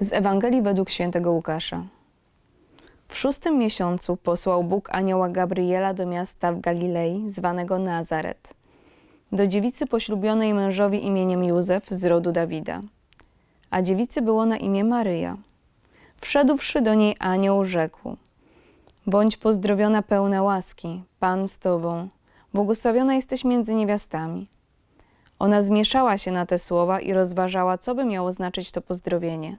Z Ewangelii według świętego Łukasza. W szóstym miesiącu posłał Bóg anioła Gabriela do miasta w Galilei, zwanego Nazaret, do dziewicy poślubionej mężowi imieniem Józef z rodu Dawida. A dziewicy było na imię Maryja. Wszedłszy do niej anioł rzekł: Bądź pozdrowiona pełna łaski, Pan z tobą, błogosławiona jesteś między niewiastami. Ona zmieszała się na te słowa i rozważała, co by miało znaczyć to pozdrowienie.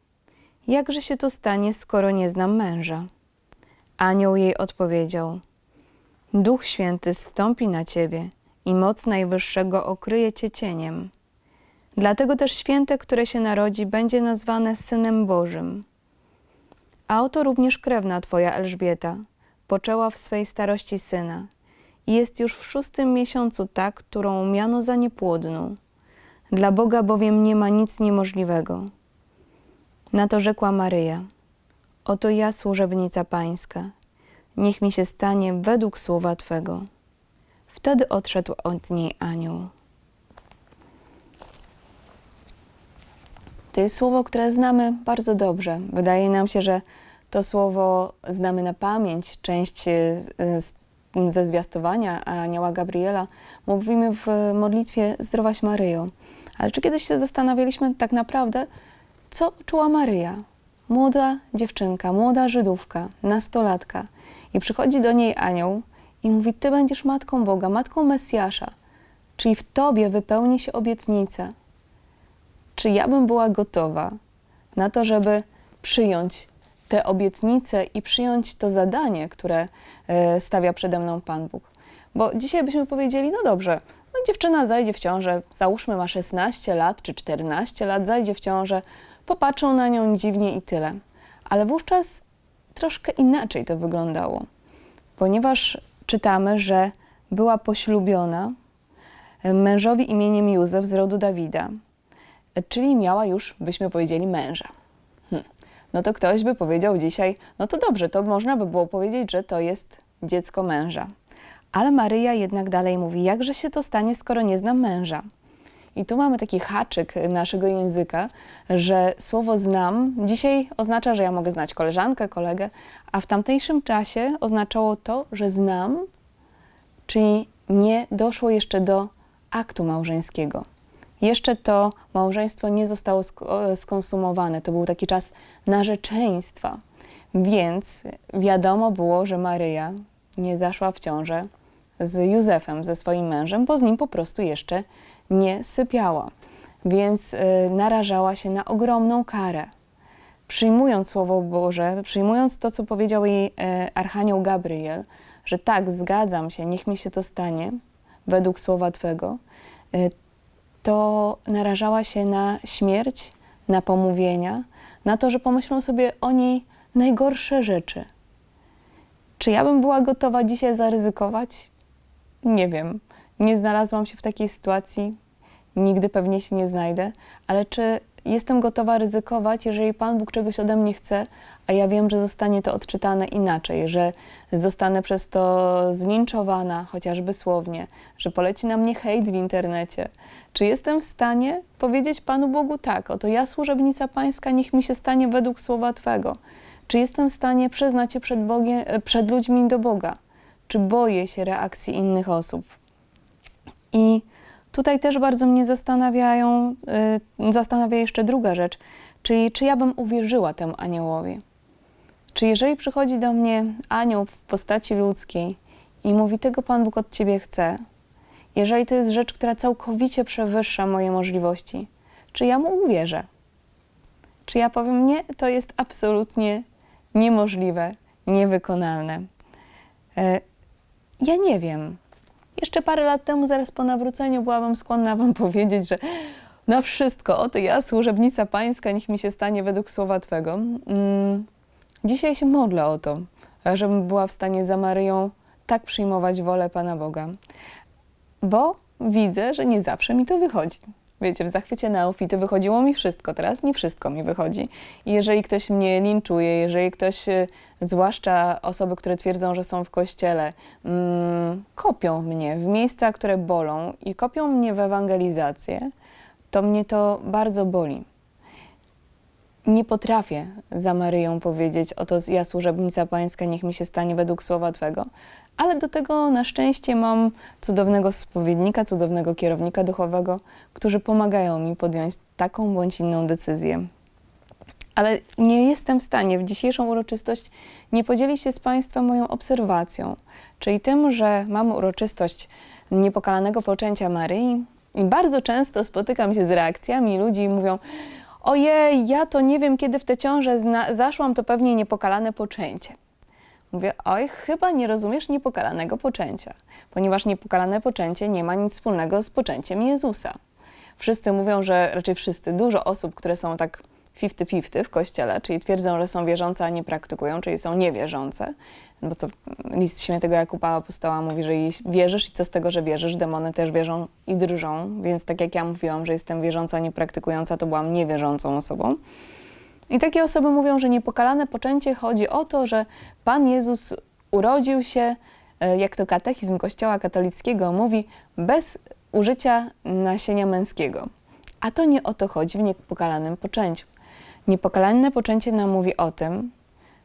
Jakże się to stanie, skoro nie znam męża? Anioł jej odpowiedział: Duch Święty zstąpi na ciebie i moc Najwyższego okryje cię cieniem. Dlatego też święte, które się narodzi, będzie nazwane Synem Bożym. A oto również krewna twoja Elżbieta poczęła w swej starości syna i jest już w szóstym miesiącu ta, którą miano za niepłodną. Dla Boga bowiem nie ma nic niemożliwego. Na to rzekła Maryja: Oto ja, służebnica Pańska, niech mi się stanie według słowa Twego. Wtedy odszedł od niej anioł. To jest słowo, które znamy bardzo dobrze. Wydaje nam się, że to słowo znamy na pamięć. Część e, ze zwiastowania anioła Gabriela mówimy w modlitwie Zdrowaś Maryjo. Ale czy kiedyś się zastanawialiśmy tak naprawdę, co czuła Maryja? Młoda dziewczynka, młoda Żydówka, nastolatka. I przychodzi do niej anioł i mówi: Ty będziesz matką Boga, matką Mesjasza. Czyli w tobie wypełni się obietnica. Czy ja bym była gotowa na to, żeby przyjąć tę obietnicę i przyjąć to zadanie, które e, stawia przede mną Pan Bóg? Bo dzisiaj byśmy powiedzieli: No dobrze, no dziewczyna zajdzie w ciążę, załóżmy ma 16 lat czy 14 lat, zajdzie w ciążę, popatrzą na nią dziwnie i tyle. Ale wówczas troszkę inaczej to wyglądało, ponieważ czytamy, że była poślubiona e, mężowi imieniem Józef z rodu Dawida, e, czyli miała już, byśmy powiedzieli, męża. Hm. No to ktoś by powiedział dzisiaj, no to dobrze, to można by było powiedzieć, że to jest dziecko męża. Ale Maryja jednak dalej mówi, jakże się to stanie, skoro nie znam męża. I tu mamy taki haczyk naszego języka, że słowo znam dzisiaj oznacza, że ja mogę znać koleżankę, kolegę, a w tamtejszym czasie oznaczało to, że znam, czyli nie doszło jeszcze do aktu małżeńskiego. Jeszcze to małżeństwo nie zostało sk- skonsumowane. To był taki czas narzeczeństwa. Więc wiadomo było, że Maryja nie zaszła w ciążę z Józefem, ze swoim mężem, bo z nim po prostu jeszcze nie sypiała. Więc y, narażała się na ogromną karę. Przyjmując Słowo Boże, przyjmując to, co powiedział jej y, Archanioł Gabriel, że tak, zgadzam się, niech mi się to stanie, według Słowa Twego, y, to narażała się na śmierć, na pomówienia, na to, że pomyślą sobie o niej najgorsze rzeczy. Czy ja bym była gotowa dzisiaj zaryzykować? Nie wiem. Nie znalazłam się w takiej sytuacji. Nigdy pewnie się nie znajdę, ale czy jestem gotowa ryzykować, jeżeli Pan Bóg czegoś ode mnie chce, a ja wiem, że zostanie to odczytane inaczej, że zostanę przez to zlinczowana, chociażby słownie, że poleci na mnie hejt w internecie. Czy jestem w stanie powiedzieć Panu Bogu tak, oto ja, służebnica Pańska, niech mi się stanie według słowa Twego? Czy jestem w stanie przyznać się przed, Bogiem, przed ludźmi do Boga? Czy boję się reakcji innych osób? I tutaj też bardzo mnie zastanawiają, y, zastanawia jeszcze druga rzecz, czyli czy ja bym uwierzyła temu aniołowi? Czy jeżeli przychodzi do mnie anioł w postaci ludzkiej i mówi, tego Pan Bóg od Ciebie chce, jeżeli to jest rzecz, która całkowicie przewyższa moje możliwości, czy ja mu uwierzę? Czy ja powiem, nie, to jest absolutnie niemożliwe, niewykonalne? Ja nie wiem. Jeszcze parę lat temu, zaraz po nawróceniu, byłabym skłonna Wam powiedzieć, że na wszystko, oto ja, służebnica Pańska, niech mi się stanie według słowa Twego. Mm, Dzisiaj się modlę o to, żebym była w stanie za Maryją tak przyjmować wolę Pana Boga, bo widzę, że nie zawsze mi to wychodzi. Wiecie, w zachwycie neofity wychodziło mi wszystko, teraz nie wszystko mi wychodzi. I jeżeli ktoś mnie linczuje, jeżeli ktoś, e, zwłaszcza osoby, które twierdzą, że są w kościele, mm, kopią mnie w miejsca, które bolą i kopią mnie w ewangelizację, to mnie to bardzo boli. Nie potrafię za Maryją powiedzieć, oto ja służebnica pańska, niech mi się stanie według słowa Twego, ale do tego na szczęście mam cudownego spowiednika, cudownego kierownika duchowego, którzy pomagają mi podjąć taką bądź inną decyzję. Ale nie jestem w stanie w dzisiejszą uroczystość nie podzielić się z Państwem moją obserwacją, czyli tym, że mamy uroczystość niepokalanego poczęcia Maryi i bardzo często spotykam się z reakcjami ludzi i mówią ojej, ja to nie wiem, kiedy w tę ciążę zaszłam, to pewnie niepokalane poczęcie. Mówię, oj, chyba nie rozumiesz niepokalanego poczęcia, ponieważ niepokalane poczęcie nie ma nic wspólnego z poczęciem Jezusa. Wszyscy mówią, że raczej wszyscy, dużo osób, które są tak 50-50 w kościele, czyli twierdzą, że są wierzące, a nie praktykują, czyli są niewierzące, bo to list świętego Jakuba Apostoła mówi, że wierzysz i co z tego, że wierzysz, demony też wierzą i drżą, więc tak jak ja mówiłam, że jestem wierząca, nie praktykująca, to byłam niewierzącą osobą. I takie osoby mówią, że niepokalane poczęcie chodzi o to, że Pan Jezus urodził się, e, jak to katechizm Kościoła katolickiego mówi, bez użycia nasienia męskiego. A to nie o to chodzi w niepokalanym poczęciu. Niepokalane poczęcie nam mówi o tym,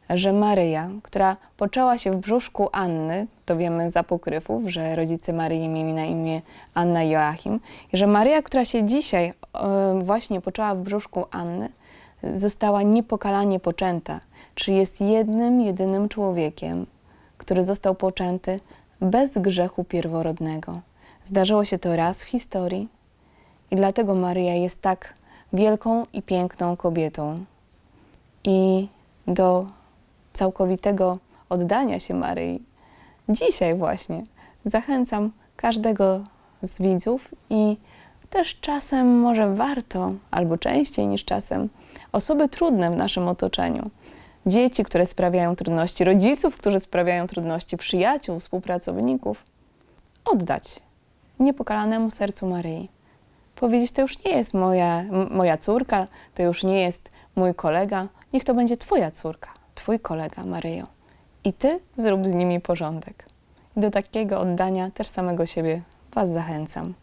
że Maryja, która poczęła się w brzuszku Anny, to wiemy z apokryfów, że rodzice Maryi mieli na imię Anna i Joachim, i że Maryja, która się dzisiaj e, właśnie poczęła w brzuszku Anny, została niepokalanie poczęta, czyli jest jednym, jedynym człowiekiem, który został poczęty bez grzechu pierworodnego. Zdarzyło się to raz w historii i dlatego Maryja jest tak wielką i piękną kobietą. I do całkowitego oddania się Maryi dzisiaj właśnie zachęcam każdego z widzów i też czasem może warto, albo częściej niż czasem, osoby trudne w naszym otoczeniu, dzieci, które sprawiają trudności, rodziców, którzy sprawiają trudności, przyjaciół, współpracowników, oddać niepokalanemu sercu Maryi. Powiedzieć, to już nie jest moja, moja córka, to już nie jest mój kolega, niech to będzie Twoja córka, Twój kolega, Maryjo. I Ty zrób z nimi porządek. Do takiego oddania też samego siebie Was zachęcam.